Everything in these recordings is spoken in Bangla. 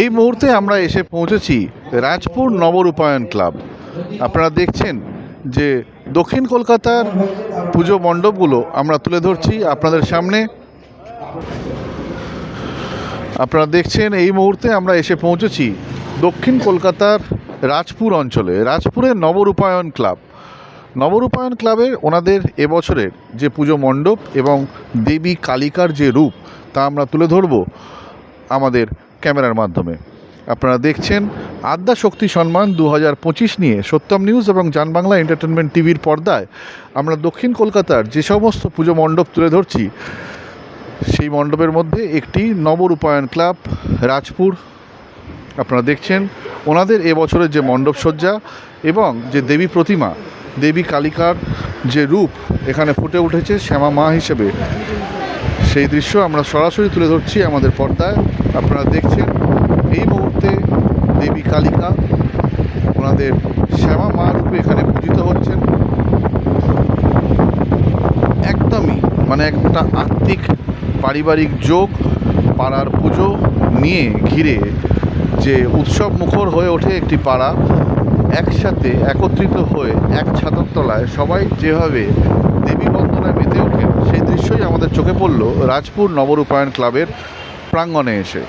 এই মুহূর্তে আমরা এসে পৌঁছেছি রাজপুর নবরূপায়ণ ক্লাব। আপনারা দেখছেন যে দক্ষিণ কলকাতার পুজো মণ্ডপগুলো আমরা তুলে ধরছি আপনাদের সামনে। আপনারা দেখছেন এই মুহূর্তে আমরা এসে পৌঁছেছি দক্ষিণ কলকাতার রাজপুর অঞ্চলে, রাজপুরের নবরূপায়ণ ক্লাব। নবরূপায়ণ ক্লাবের ওনাদের এবছরের যে পুজো মণ্ডপ এবং দেবী কালিকার যে রূপ তা আমরা তুলে ধরব। আমাদের ক্যামেরার মাধ্যমে। আপনারা দেখছেন আদ্যা শক্তি সম্মান দু হাজার পঁচিশ নিয়ে সত্যম নিউজ এবং জান বাংলা এন্টারটেনমেন্ট টিভির পর্দায়। আমরা দক্ষিণ কলকাতার যে সমস্ত পুজো মণ্ডপ তুলে ধরছি, সেই মণ্ডপের মধ্যে একটি নবরূপায়ণ ক্লাব, রাজপুর। আপনারা দেখছেন ওনাদের এবছরের যে মণ্ডপ সজ্জা এবং যে দেবী প্রতিমা, দেবী কালিকার যে রূপ এখানে ফুটে উঠেছে শ্যামা মা হিসেবে। সেই দৃশ্য আমরা সরাসরি তুলে ধরছি আমাদের পর্দায়। আপনারা দেখছেন এই মুহূর্তে দেবী কালিকা, ওনাদের শ্যামা মা রূপে এখানে পূজিত হচ্ছেন। একদমই মানে একটা আত্মিক পারিবারিক যোগ, পাড়ার পুজো নিয়ে ঘিরে যে উৎসব মুখর হয়ে ওঠে একটি পাড়া, একসাথে একত্রিত হয়ে এক ছাতার তলায় সবাই যেভাবে দেবী বন্দনায় মেতে ওঠেন সেই দৃশ্যই আমাদের চোখে পড়ল রাজপুর নবরূপায়ণ ক্লাবের প্রাঙ্গণে এসে।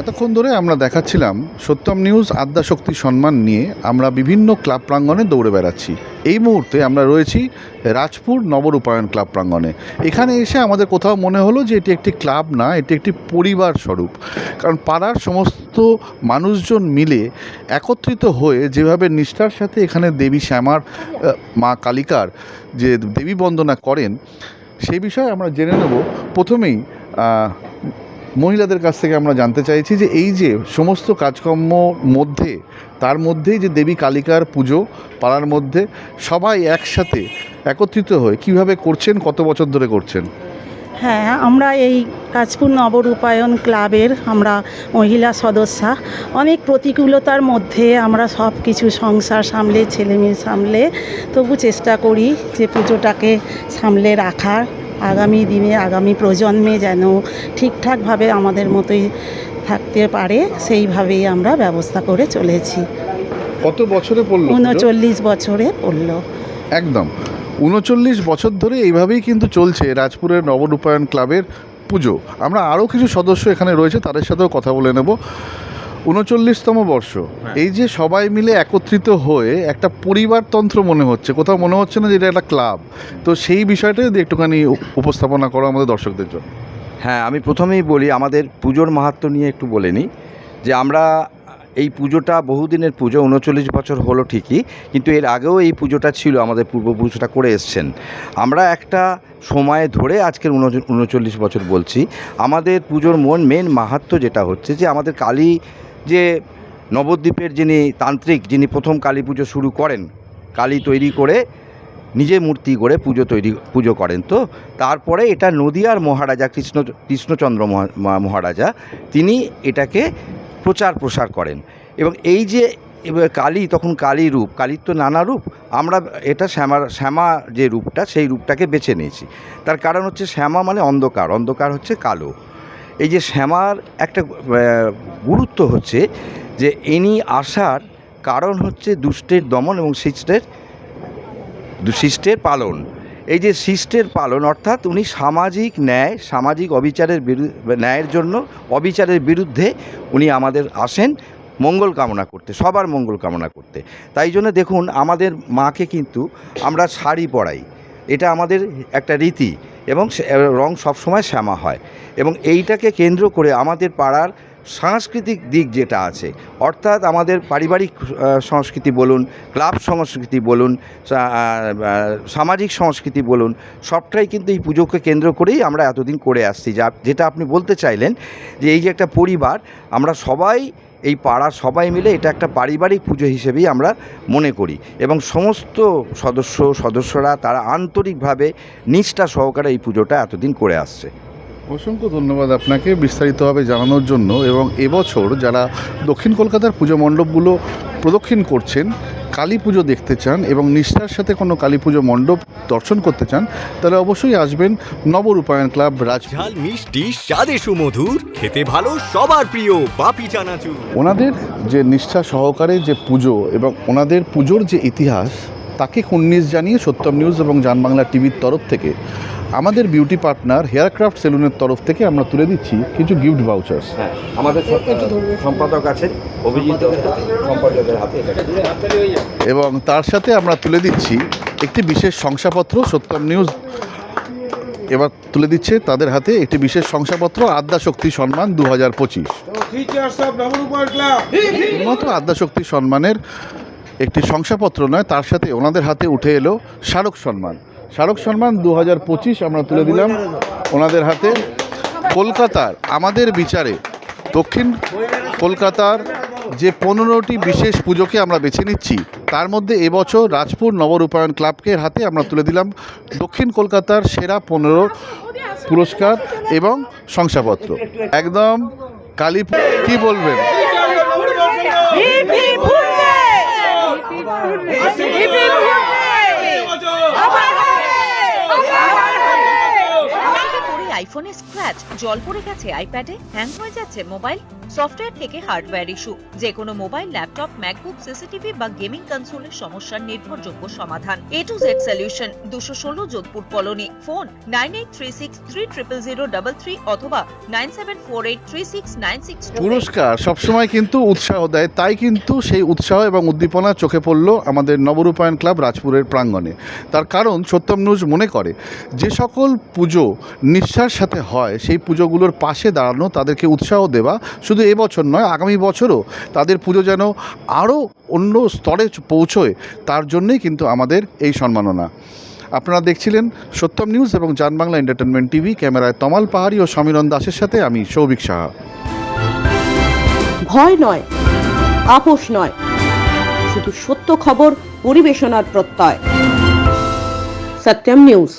এতক্ষণ ধরে আমরা দেখাচ্ছিলাম সত্যম নিউজ, আদ্যা শক্তি সম্মান নিয়ে আমরা বিভিন্ন ক্লাব প্রাঙ্গণে দৌড়ে বেড়াচ্ছি। এই মুহূর্তে আমরা রয়েছি রাজপুর নবরূপায়ণ ক্লাব প্রাঙ্গণে। এখানে এসে আমাদের কোথাও মনে হলো যে এটি একটি ক্লাব না, এটি একটি পরিবার স্বরূপ। কারণ পাড়ার সমস্ত মানুষজন মিলে একত্রিত হয়ে যেভাবে নিষ্ঠার সাথে এখানে দেবী শ্যামার মা কালিকার যে দেবী বন্দনা করেন সেই বিষয়ে আমরা জেনে নেব। প্রথমেই মহিলাদের কাছ থেকে আমরা জানতে চাইছি যে এই যে সমস্ত কাজকর্ম মধ্যে, তার মধ্যেই যে দেবী কালিকার পুজো পাড়ার মধ্যে সবাই একসাথে একত্রিত হয়ে কীভাবে করছেন, কত বছর ধরে করছেন? হ্যাঁ আমরা এই রাজপুর নবরূপায়ণ ক্লাবের আমরা মহিলা সদস্যা। অনেক প্রতিকূলতার মধ্যে আমরা সব কিছু সংসার সামলে, ছেলেমেয়ে সামলে, তবু চেষ্টা করি যে পুজোটাকে সামলে রাখার। আগামী দিনে আগামী প্রজন্মে যেন ঠিকঠাকভাবে আমাদের মতোই থাকতে পারে সেইভাবেই আমরা ব্যবস্থা করে চলেছি। কত বছরে পড়ল উনচল্লিশ বছরে পড়ল। একদম। উনচল্লিশ বছর ধরে এইভাবেই কিন্তু চলছে রাজপুরের নবরূপায়ণ ক্লাবের পুজো। আমরা আরও কিছু সদস্য এখানে রয়েছে তাদের সাথেও কথা বলে নেব। উনচল্লিশতম বর্ষ। এই যে সবাই মিলে একত্রিত হয়ে একটা পরিবারতন্ত্র মনে হচ্ছে কোথাও মনে হচ্ছে না যে এটা একটা ক্লাব। তো সেই বিষয়টা যদি একটুখানি উপস্থাপনা করো আমাদের দর্শকদের জন্য। হ্যাঁ আমি প্রথমেই বলি আমাদের পুজোর মাহাত্ম নিয়ে একটু বলে নিই যে আমরা এই পুজোটা বহুদিনের পুজো উনচল্লিশ বছর হলো ঠিকই কিন্তু এর আগেও এই পুজোটা ছিল আমাদের পূর্বপুরুষরা করে এসছেন। আমরা একটা সময় ধরে আজকের উনচল্লিশ বছর বলছি আমাদের পুজোর মন মেন মাহাত্ম যেটা হচ্ছে যে আমাদের কালী যে নবদ্বীপের যিনি তান্ত্রিক, যিনি প্রথম কালী পুজো শুরু করেন, কালী তৈরি করে নিজে মূর্তি করে পুজো তৈরি, পুজো করেন তো। তারপরে এটা নদিয়ার মহারাজা কৃষ্ণ, কৃষ্ণচন্দ্র মহা- মহা- মহারাজা, তিনি এটাকে প্রচার প্রসার করেন। এবং এই যে কালী, তখন কালী রূপ, কালীর তো নানা রূপ, আমরা এটা শ্যামার, শ্যামা যে রূপটা, সেই রূপটাকে বেছে নিয়েছি। তার কারণ হচ্ছে শ্যামা মানে অন্ধকার অন্ধকার হচ্ছে কালো। এই যে শ্যামার একটা গুরুত্ব হচ্ছে যে ইনি আসার কারণ হচ্ছে দুষ্টের দমন এবং শিষ্টের শিষ্টের পালন। এই যে শিষ্টের পালন, অর্থাৎ উনি সামাজিক ন্যায়, সামাজিক অবিচারের বিরু, ন্যায়ের জন্য অবিচারের বিরুদ্ধে উনি আমাদের আসেন, মঙ্গল কামনা করতে, সবার মঙ্গল কামনা করতে। তাই জন্য দেখুন, আমাদের মাকে কিন্তু আমরা শাড়ি পরাই। এটা আমাদের একটা রীতি। এবং রং সবসময় শ্যামা হয়। এবং এইটাকে কেন্দ্র করে আমাদের পাড়ার সাংস্কৃতিক দিক যেটা আছে, অর্থাৎ আমাদের পারিবারিক সংস্কৃতি বলুন, ক্লাব সংস্কৃতি বলুন সামাজিক সংস্কৃতি বলুন, সবটাই কিন্তু এই পুজোকে কেন্দ্র করেই আমরা এতদিন করে আসছি। যা, যেটা আপনি বলতে চাইলেন যে এই যে একটা পরিবার, আমরা সবাই এই পাড়ার সবাই মিলে এটা একটা পারিবারিক পুজো হিসেবেই আমরা মনে করি এবং সমস্ত সদস্য, সদস্যরা তারা আন্তরিকভাবে নিষ্ঠা সহকারে এই পুজোটা এতদিন করে আসছে। অসংখ্য ধন্যবাদ আপনাকে বিস্তারিতভাবে জানানোর জন্য এবং এবছর যারা দক্ষিণ কলকাতার পুজো মণ্ডপগুলো প্রদক্ষিণ করছেন কালী পুজো দেখতে চান এবং নিষ্ঠার সাথে কোনো কালী পুজো মণ্ডপ দর্শন করতে চান তাহলে অবশ্যই আসবেন নবরূপায়ণ ক্লাব রাজ ঝাল মিষ্টি স্বাদে সুমধুর খেতে ভালো সবার প্রিয় বাপি চানাচুর। ওনাদের যে নিষ্ঠা সহকারে যে পুজো এবং ওনাদের পুজোর যে ইতিহাস তাকে কুন্নিস জানিয়ে সত্যম নিউজ এবং জান বাংলা টিভির তরফ থেকে আমাদের বিউটি পার্টনার হেয়ারক্রাফট সেলুনের তরফ থেকে আমরা তুলে দিচ্ছি কিছু গিফট ভাউচার্স হ্যাঁ আমাদের সম্পাদক আছেন অভিজিৎ সম্পাদকের হাতে। এবং তার সাথে আমরা তুলে দিচ্ছি একটি বিশেষ শংসাপত্র সত্যম নিউজ এবার তুলে দিচ্ছে তাদের হাতে একটি বিশেষ শংসাপত্র আদ্যা শক্তি সম্মান দু হাজার পঁচিশ। শুধুমাত্র আদ্যা শক্তি সম্মানের একটি শংসাপত্র নয়, তার সাথে ওনাদের হাতে উঠে এলো স্মারক সম্মান স্মারক সম্মান দু হাজার পঁচিশ আমরা তুলে দিলাম। ওনাদের হাতে কলকাতার আমাদের বিচারে দক্ষিণ কলকাতার যে পনেরোটি বিশেষ পুজোকে আমরা বেছে নিচ্ছি, তার মধ্যে এবছর রাজপুর নবরূপায়ণ ক্লাবকে হাতে আমরা তুলে দিলাম দক্ষিণ কলকাতার সেরা পনেরো পুরস্কার এবং শংসাপত্র। একদম কালী কি বলবেন? করে আইফোনে স্ক্র্যাচ জল পড়ে গেছে আইপ্যাডে হ্যাং হয়ে যাচ্ছে মোবাইল সফটওয়্যার থেকে হার্ডওয়্যার ইস্যু যে কোনো মোবাইল ল্যাপটপ ম্যাকবুক সিসিটিভি বা গেমিং কনসোলের সমস্যার নির্ভরযোগ্য সমাধান। এ টু জেড সলিউশন দুশো ষোলো Jodhpur colony. Phone nine eight three six three triple zero double three অথবা nine seven four eight three six nine six পুরস্কার সবসময় কিন্তু উৎসাহ দেয়, তাই কিন্তু সেই উৎসাহ এবং উদ্দীপনা চোখে পড়ল আমাদের নবরূপায়ণ ক্লাব রাজপুরের প্রাঙ্গণে। তার কারণ সত্যম মনে করে, যে সকল পুজো নিষ্ঠার সাথে হয়, সেই পুজোগুলোর পাশে দাঁড়ানো, তাদেরকে উৎসাহ দেওয়া শুধু এবছর নয়, আগামী বছরও তাদের পুজো যেন আরও অন্য স্তরে পৌঁছয়, তার জন্যেই কিন্তু আমাদের এই সম্মাননা। আপনারা দেখছিলেন সত্যম নিউজ এবং জান বাংলা এন্টারটেনমেন্ট টিভি, ক্যামেরায় তমাল পাহাড়ি ও সমীরণ দাসের সাথে আমি সৌভিক সাহা। ভয় নয়, আপোষ নয়, শুধু সত্য খবর, পরিবেশনার প্রত্যয়। সত্যম নিউজ।